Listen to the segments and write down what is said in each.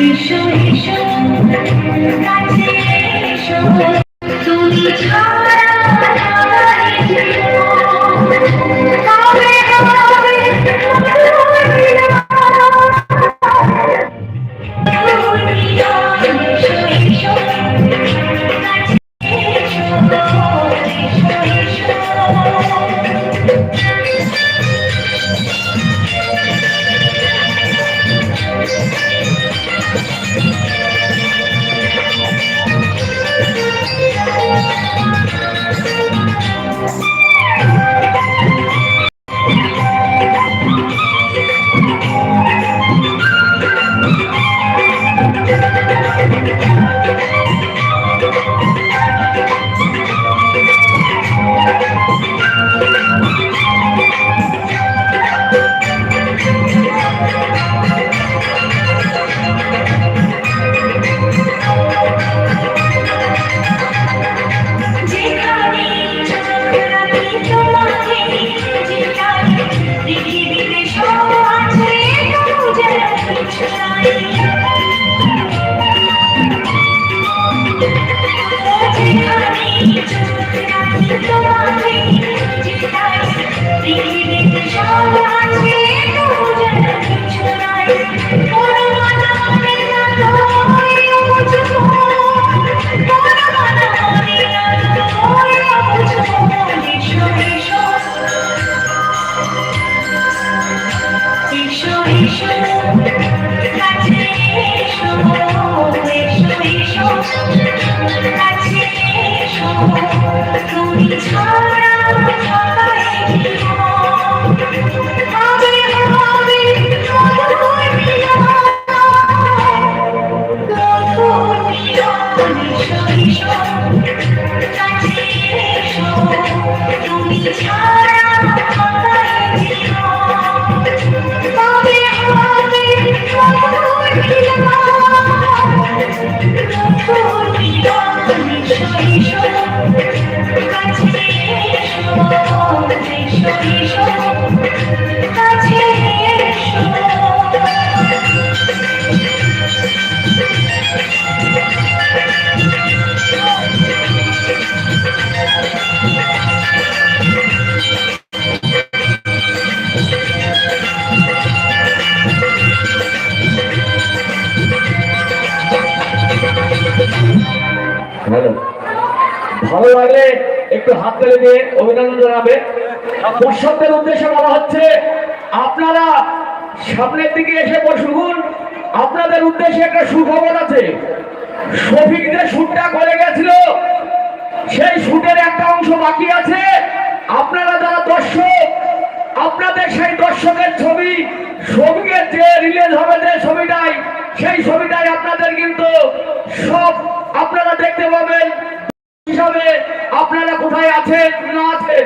এসো এসো কাছে এসো তুমি ছাড়া আমার the county, the town. একটু হাত তুলে দিয়ে অভিনন্দন জানাবে। দর্শকদের উদ্দেশ্যে বলা হচ্ছে, আপনারা সামনের দিকে এসে বসুন। আপনাদের উদ্দেশ্যে একটা সুখবর আছে। শফিক যে শুটটা করে গেছিল। সেই শুটের একটা অংশ বাকি আছে। আপনারা যারা দর্শক, আপনাদের সেই দর্শকের ছবি ছবিকে যে রিলিজ হবে যে ছবিটাই, সেই ছবিটাই আপনাদের কিন্তু সব আপনারা দেখতে পাবেন হিসাবে আপনারা কোথায় আছেন না আছেন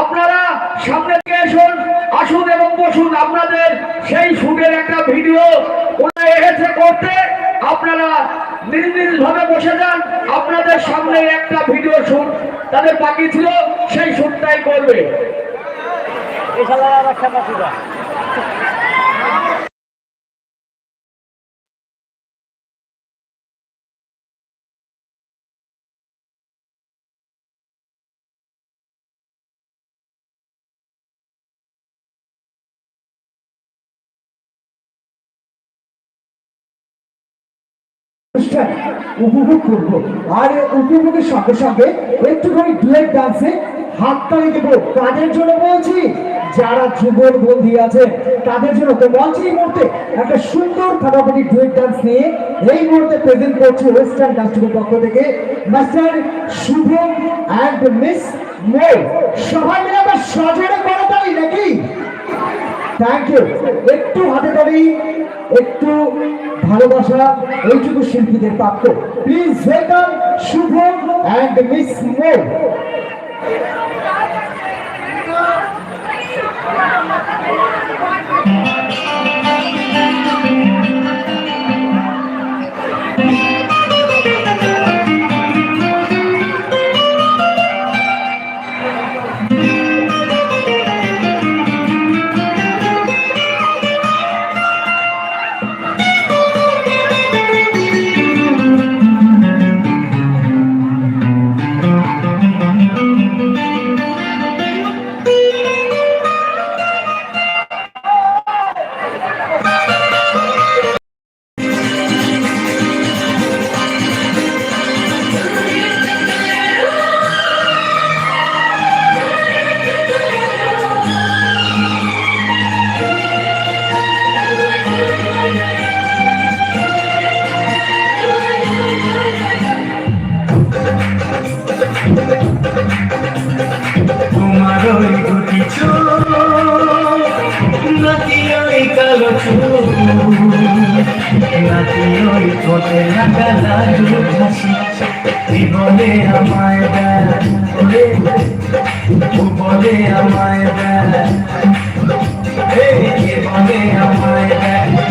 আপনারা সামনে থেকে আসুন আসুন এবং বসুন আপনাদের সেই সুদের একটা ভিডিও ওরা এসেছে করতে। আপনারা নির্দিষ্ট ভাবে বসে যান। আপনাদের সামনে একটা ভিডিও শুট তাদের বাকি ছিল, সেই শুটটাই করবে। এই অনুষ্ঠান উপভোগ করব। আর উপভোগের সঙ্গে সঙ্গে একটুখানি ডুয়েট ডান্সে হাততালি দেব। কাদের জন্য বলছি? যারা যুগল বন্দী আছে, তাদের জন্য তো মঞ্চে এই মুহূর্তে একটা সুন্দর ফাটাফাটি ডুয়েট ডান্স নিয়ে এই মুহূর্তে প্রেজেন্ট করছি ওয়েস্টার্ন ডান্স টুকুর পক্ষ থেকে মাস্টার শুভম অ্যান্ড মিস মো সবাই মিলে আবার সজোরে করে তালি নাকি? থ্যাংক ইউ একটু হাতে তালি, একটু ভালোবাসা, এইটুকু শিল্পীদের প্রাপ্য। Please welcome Shubho and miss মো নাকি ওই কালো চুল নাকি ওই ঠোঁটে লাগা লাজু হাসি বলে আমায় বেলা আমায় বেলা জীবনে আমায় বলে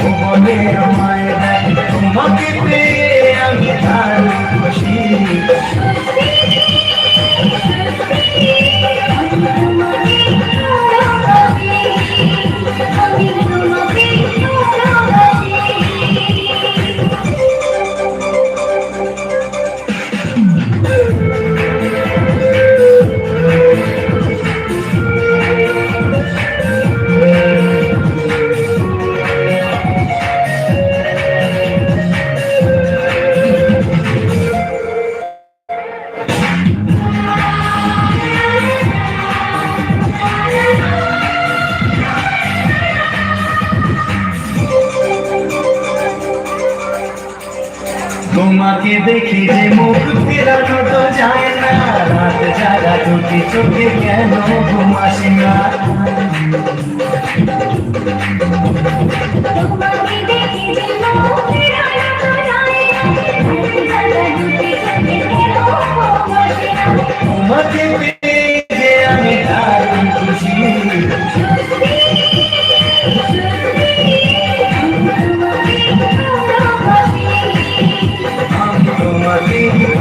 তোমাকে দেখি যে মুখ ফেরানো তো যায় না। রাত যারা চোখে চোখে কেন ঘুমাসি না?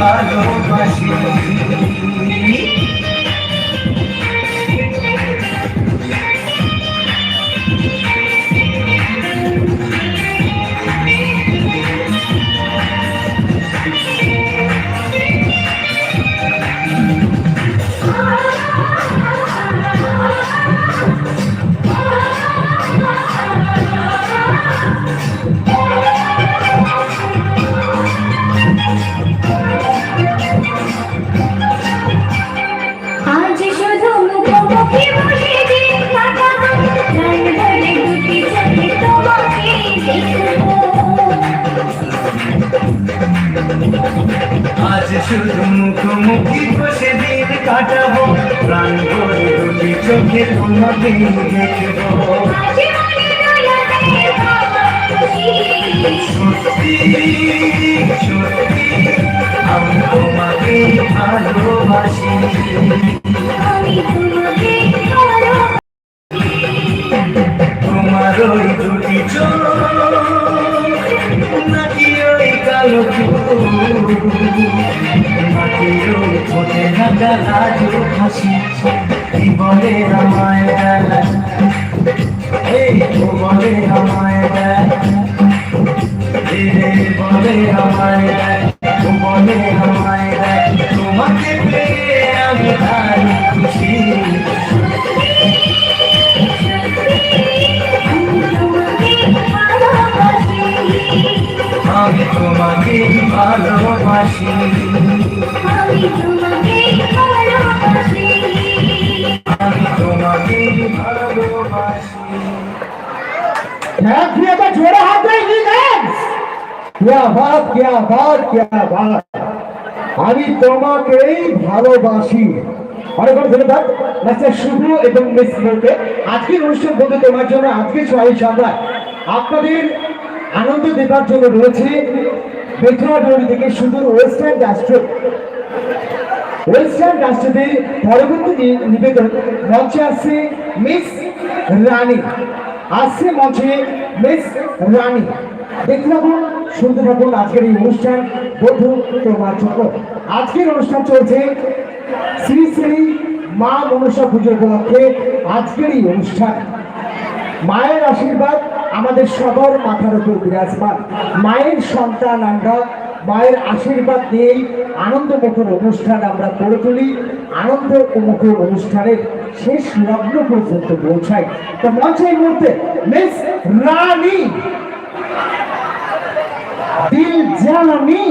ভালোবাসি শুধু মুখোমুখি বসে দিন কাটাবো, প্রাণ ভরে দুটি চোখে তোমাকে দেখব। সত্যি, আমি তোমাকে ভালোবাসি। হাসি কি বলে আমায় এই বলে আমায় বলে আমায় বলে আমায় তোমাকে পেয়ে আমি দারুণ খুশি আমি তোমাকে ভালোবাসি আমি তোমাকেই ভালোবাসি অনেক ধন্যবাদ মাস্টার শুভ এবং মিস বলতে আজকের অনুষ্ঠান বলতে তোমার জন্য আজকে সবাই সন্ধ্যা আপনাদের আনন্দ দেবার জন্য রয়েছে বেথুয়া থেকে সুদূর ওয়েস্টার্ন রাষ্ট্র ওয়েস্টার্ন রাষ্ট্রতে পরবর্তী নিবেদন মঞ্চে আসছে মিস রানী আসছে মঞ্চে মিস রানী দেখতে থাকুন, শুনতে থাকুন আজকের এই অনুষ্ঠান। বধু তোমার জন্য। আজকের অনুষ্ঠান চলছে শ্রী শ্রী মা মনসা পুজো উপলক্ষে আজকের এই অনুষ্ঠান। মায়ের আশীর্বাদ আমাদের সবার মাথার উপর বিরাজমান। মায়ের সন্তান আমরা মায়ের আশীর্বাদ নিয়েই আনন্দমুখর অনুষ্ঠান আমরা করে তুলি। আনন্দ আনন্দমুখর অনুষ্ঠানের শেষ লগ্ন পর্যন্ত পৌঁছাই। তো মঞ্চে এই মুহূর্তে মিস রানী দিল জানি